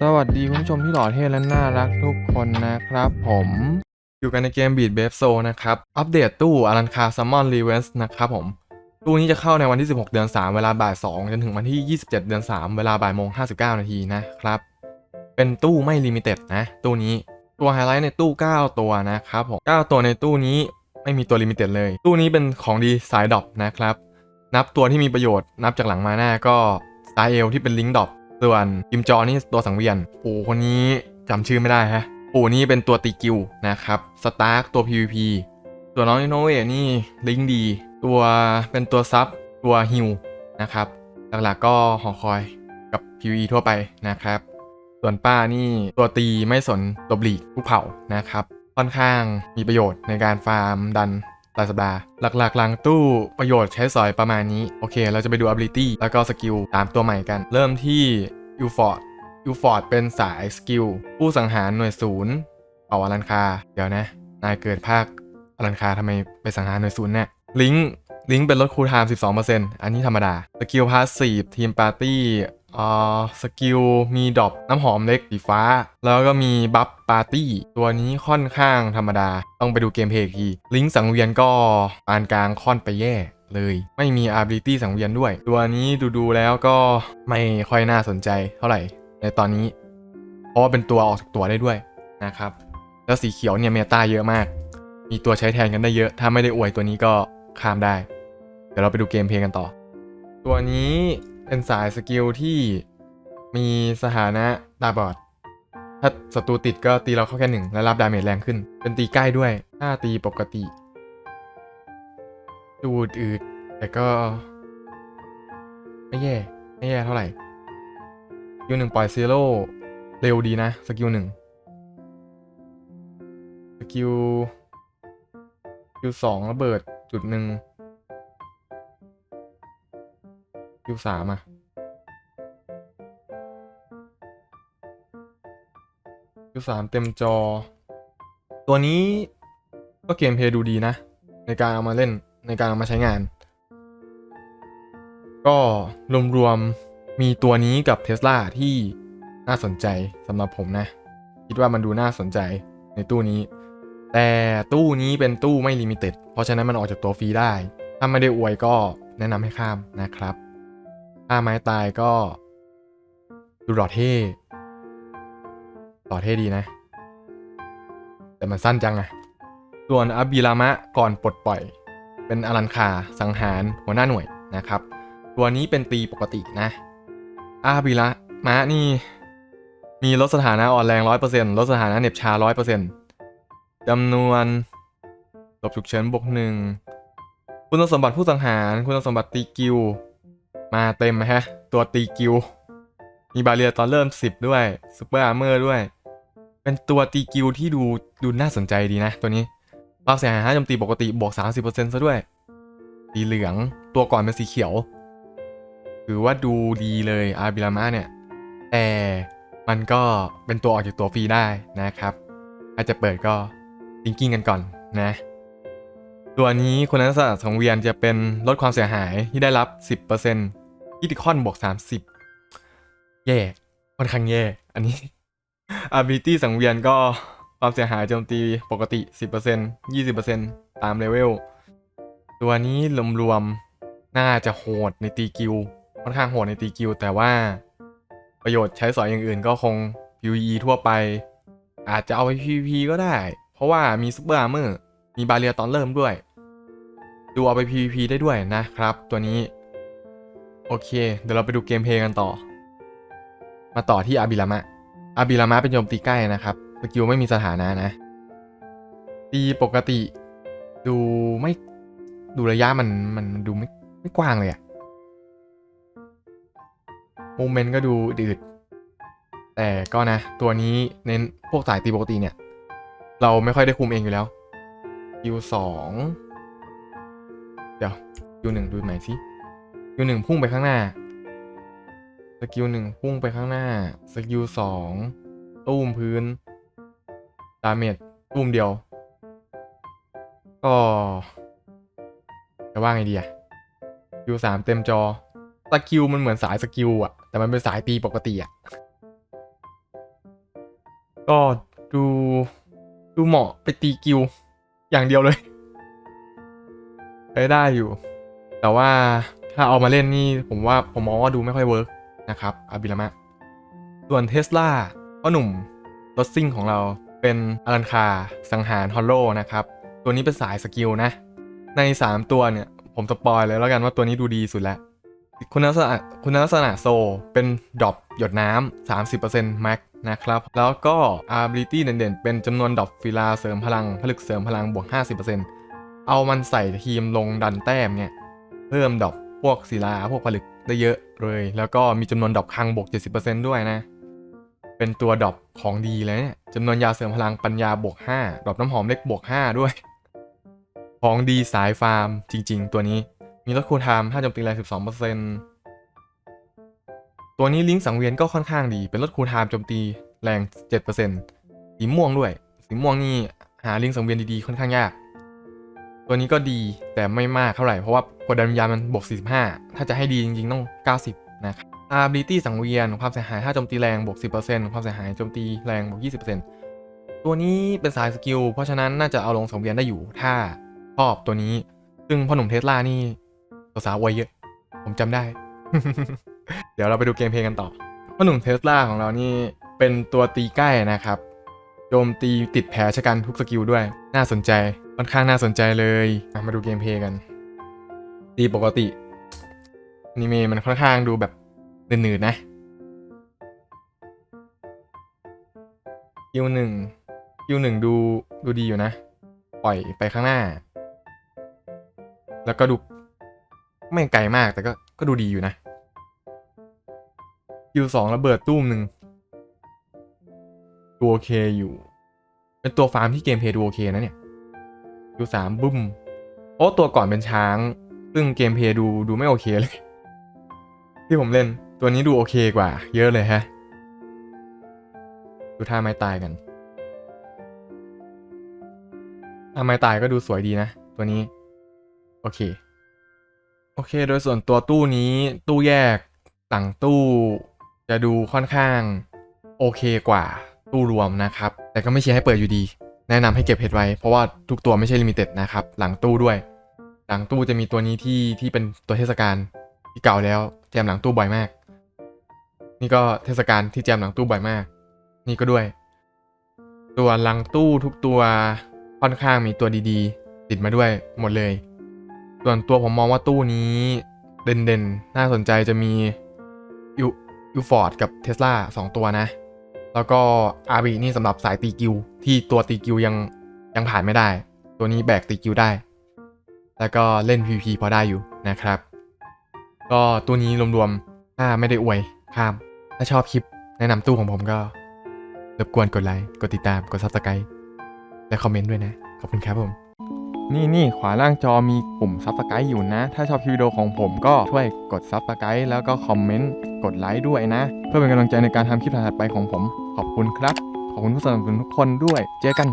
สวัสดีคุณผู้ชมที่หล่อเท่และน่ารักทุกคนนะครับผมอยู่กันในเกม Beat b a b s o นะครับ อัปเดตตู้อลันคาซัมมอนรีเวนส์นะครับผม ตู้นี้จะเข้าในวันที่ 16 เดือน 3 เวลาบ่าย 2 จนถึงวันที่ 27 เดือน 3 เวลาบ่ายโมง 59 นาทีนะครับ เป็นตู้ไม่ลิมิเต็ดนะ ตู้นี้ตัวไฮไลท์ในตู้ 9 ตัวนะครับผม 9 ตัวในตู้นี้ไม่มีตัวลิมิเต็ดเลย ตู้นี้เป็นของดีสายดรอปนะครับ นับตัวที่มีประโยชน์นับจากหลังมาหน้าก็สไตล์เอลที่เป็นลิงก์ดรอป ส่วนกิมจอนี่ตัวสังเวียน ปู่คนนี้จำชื่อไม่ได้ฮะ ปู่นี่เป็นตัวตีกิวนะครับสตาร์กตัว PVP ส่วนน้องอินโนเวนี่ลิงดี ตัวเป็นตัวซับตัวฮิวนะครับหลักๆก็หอคอยกับ PVE ทั่วไปนะครับ ส่วนป้านี่ตัวตีไม่สนตัวบลีกทุกเผ่านะครับ ค่อนข้างมีประโยชน์ในการฟาร์มดันรายสัปดาห์หลักๆหลังตู้ประโยชน์ใช้สอยประมาณนี้ โอเค เราจะไปดู ability แล้วก็สกิลตามตัวใหม่กัน เริ่มที่ ยูฟอร์ดยูฟอร์ดเป็นสายสกิลผู้สังหารหน่วยศูนย์เผ่าอลันคา เดี๋ยวนะ นายเกิดภาคอลันคาทำไมไปสังหารหน่วยศูนย์เนี่ยลิงก์ลิงก์เป็นลดคูลไทม์12%อันนี้ธรรมดา สกิลพาสซีฟทีมปาร์ตี้อ่าสกิลมีดรอปน้ำหอมเล็กสีฟ้า แล้วก็มีบัฟปาร์ตี้ ตัวนี้ค่อนข้างธรรมดา ต้องไปดูเกมเพลย์อีกทีลิงก์สังเวียนก็ปานกลางค่อนไปแย่ เลยไม่มี ability สังเวียนด้วย ตัวนี้ดูๆแล้วก็ไม่ค่อยน่าสนใจเท่าไหร่ในตอนนี้ เพราะว่าเป็นตัวออกจากตัวได้ด้วยนะครับ แล้วสีเขียวเนี่ยเมตาเยอะมาก มีตัวใช้แทนกันได้เยอะ ถ้าไม่ได้อวยตัวนี้ก็ข้ามได้ เดี๋ยวเราไปดูเกมเพลย์กันต่อ ตัวนี้เป็นสายสกิลที่มีสถานะตาบอด ถ้าศัตรูติดก็ตีเราเข้าแค่หนึ่งและรับดาเมจแรงขึ้น เป็นตีใกล้ด้วย ถ้าตีปกติ ดูดอืดแต่ก็ ไม่แย่ ไม่แย่เท่าไหร่สกิลหนึ่งปล่อยซีโร่เร็วดีนะ สกิลหนึ่งสกิลสกิลสองระเบิดจุดหนึ่งสกิลสามอะสกิลสามเต็มจอ ตัวนี้ก็เกมเพย์ดูดีนะ ในการเอามาเล่น ในการเอามาใช้งาน ก็รวมๆมีตัวนี้กับเท s l a ที่น่าสนใจสำหรับผมนะ คิดว่ามันดูน่าสนใจในตู้นี้ แต่ตู้นี้เป็นตู้ไม่ลิมิเต็ดเพราะฉะนั้นมันออกจากตัวฟรีได้ ถ้าไม่ได้อวยก็แนะนำให้ข้ามนะครับ ถ้าไม้ตายก็ดูหล่อเท่หล่อเท่ดีนะ แต่มันสั้นจังอะส่วนอาบิรามะก่อนปลดปล่อย เป็นอลันคา สังหารหัวหน้าหน่วยนะครับ ตัวนี้เป็นตีปกตินะอาบิระมะนี่ มีลดสถานะอ่อนแรง 100%ลดสถานะเหน็บชา 100%จำนวนหลบฉุกเฉินบวกหนึ่งคุณสมบัติผู้สังหารคุณสมบัติตีกิว มาเต็มฮะ ตัวตีกิว มีบาเรียตอนเริ่ม 10 ด้วยซูเปอร์อาร์เมอร์ด้วย เป็นตัวตีกิวที่ดูดูน่าสนใจดีนะตัวนี้ ความเสียหายห้าโจมตีปกติบวก 30%ซะด้วย สีเหลืองตัวก่อนเป็นสีเขียว ถือว่าดูดีเลยอาบิรามะเนี่ย แต่มันก็เป็นตัวออกจากตัวฟรีได้นะครับถ้าจจะเปิดก็ทิงกิ้งกันก่อนนะ ตัวนี้คุณนักศึกษาสังเวียนจะเป็นลดความเสียหายที่ได้รับ 10%คิติคอนบวก 30 แย่ค่อนข้างแย่ อันนี้ ability สังเวียนก็ ความเสียหายโจมตีปกติ 10% 20%ตามเลเวล ตัวนี้รวมๆ น่าจะโหดในตีกิลค่อนข้างโหดในตีกิลแต่ว่าประโยชน์ใช้สอยอย่างอื่นก็คง PVE ทั่วไป อาจจะเอาไป PVP ก็ได้ เพราะว่ามีซุปเปอร์อาร์เมอร์มีบาเรียตอนเริ่มด้วย ดูเอาไป PVP ได้ด้วยนะครับ ตัวนี้ โอเค เดี๋ยวเราไปดูเกมเพลย์กันต่อ มาต่อที่อาบิรามะอาบิรามะเป็นโจมตีใกล้นะครับ สกิลไม่มีสถานะนะ ตีปกติ ดูไม่ดูระยะมันมันดูไม่ไม่กว้างเลยอะโมเมนต์ก็ดูดืด แต่ก็นะ ตัวนี้เน้นพวกสายตีปกติเนี่ย เราไม่ค่อยได้คุมเองอยู่แล้วคิวสองเดี๋ยวคิวหนึ่งดูใหม่สิคิวหนึ่งพุ่งไปข้างหน้าสกิลหนึ่งพุ่งไปข้างหน้า สกิลสองตุ้มพื้น ดาเมจตุ้มเดียว ก็จะว่าไงดีอะสกิลสามเต็มจอสกิลมันเหมือนสายสกิลอะแต่มันเป็นสายตีปกติอะก็ดูดูเหมาะไปตีกิวอย่างเดียวเลยใช้ได้อยู่ แต่ว่าถ้าเอามาเล่นนี่ผมว่าผมมองว่าดูไม่ค่อยเวิร์กนะครับอาบิลามะ ส่วนเทสลาพ่อหนุ่มรถซิ่งของเรา เป็นอลันคา สังหารฮอลโลนะครับ ตัวนี้เป็นสายสกิลนะ ใน 3 ตัวเนี่ย ผมสปอยเลยแล้วกันว่าตัวนี้ดูดีสุดแล้ว คุณลักษณะคุณลักษณะโซเป็นดรอปหยดน้ำ30% max นะครับ แล้วก็ ability เด่นๆ เป็นจำนวนดรอปฟิลาเสริมพลัง ผลึกเสริมพลังบวก 50%เอามันใส่ทีมลงดันแต้มเนี่ย เพิ่มดรอปพวกศิลาพวกผลึกได้เยอะเลย แล้วก็มีจำนวนดรอปคังบวก 70%ด้วยนะ เป็นตัวดรอปของดีเลยเนี่ยจำนวนยาเสริมพลังปัญญาบวก5ดรอปน้ำหอมเล็กบวก5ด้วย ของดีสายฟาร์มจริง ๆ ตัวนี้ มีลดคูลไทม์5โจมตีแรง12%ตัวนี้ลิงก์สังเวียนก็ค่อนข้างดี เป็นลดคูลไทม์โจมตีแรง 7%สีม่วงด้วย สีม่วงนี่หาลิงก์สังเวียนดีๆค่อนข้างยาก ตัวนี้ก็ดีแต่ไม่มากเท่าไหร่เพราะว่ากดดันวิญญามันบวก45 ถ้าจะให้ดีจริงๆต้อง 90 นะครับ ability สังเวียน ความเสียหายถ้าโจมตีแรงบวก 10%ความเสียหายโจมตีแรงบวก 20%ตัวนี้เป็นสายสกิล เพราะฉะนั้นน่าจะเอาลงสังเวียนได้อยู่ ถ้าชอบตัวนี้ ซึ่งพ่อหนุ่มเทสลานี่สาวๆวัยเยอะ ผมจำได้ เดี๋ยวเราไปดูเกมเพลย์กันต่อ พ่อหนุ่มเทสลาของเรานี่เป็นตัวตีใกล้นะครับโจมตีติดแผลชะกันทุกสกิลด้วย น่าสนใจ ค่อนข้างน่าสนใจเลย มาดูเกมเพลย์กัน ตีปกติอนิเมะมันค่อนข้างดูแบบ หนืดๆนะคิวหนึ่งคิวหนึ่งดูดูดีอยู่นะ ปล่อยไปข้างหน้า แล้วก็ดู ไม่ไกลมากแต่ก็ก็ดูดีอยู่นะคิวสองระเบิดตู้มหนึ่งดูโอเคอยู่ เป็นตัวฟาร์มที่เกมเพย์ดูโอเคนะเนี่ยคิวสามบุ้มโอ้ตัวก่อนเป็นช้าง ซึ่งเกมเพย์ดูดูไม่โอเคเลย ที่ผมเล่น ตัวนี้ดูโอเคกว่า เยอะเลยฮะ ดูท่าไม้ตายกันท่าไม้ตายก็ดูสวยดีนะ ตัวนี้ โอเค โอเค โดยส่วนตัวตู้นี้ตู้แยกต่างตู้จะดูค่อนข้างโอเคกว่าตู้รวมนะครับ แต่ก็ไม่เชียร์ให้เปิดอยู่ดี แนะนำให้เก็บเพชรไว้ เพราะว่าทุกตัวไม่ใช่ลิมิเต็ดนะครับ หลังตู้ด้วย หลังตู้จะมีตัวนี้ที่ที่เป็นตัวเทศกาลที่เก่าแล้วแจมหลังตู้บ่อยมาก นี่ก็เทศกาลที่แจมหลังตู้บ่อยมาก นี่ก็ด้วย ตัวหลังตู้ทุกตัวค่อนข้างมีตัวดีๆ ติดมาด้วยหมดเลย ส่วนตัวผมมองว่าตู้นี้เด่นๆ น่าสนใจจะมียูยูฟอร์ดกับเทสลาสองตัวนะ แล้วก็อาบีนี่สำหรับสายตีกิว ที่ตัวตีกิวยังยังผ่านไม่ได้ ตัวนี้แบกตีกิวได้ แล้วก็เล่น PVP พอได้อยู่นะครับ ก็ตู้นี้รวมๆถ้าไม่ได้อวยข้าม ถ้าชอบคลิปแนะนำตู้ของผมก็รบกวนกดไลค์ กดติดตาม กดซับสไคร b ์และคอมเมนต์ด้วยนะ ขอบคุณครับผม นี่นี่ขวาล่างจอมีปุ่มซับสไคร b ์อยู่นะ ถ้าชอบคลิปวิดีโอของผมก็ช่วยกดซับสไคร b ์แล้วก็คอมเมนต์ กดไลค์ด้วยนะ เพื่อเป็นกำลังใจในการทำคลิปถัดไปของผม ขอบคุณครับ ขอบคุณผู้สนับสนุนทุกคนด้วย เจอกัน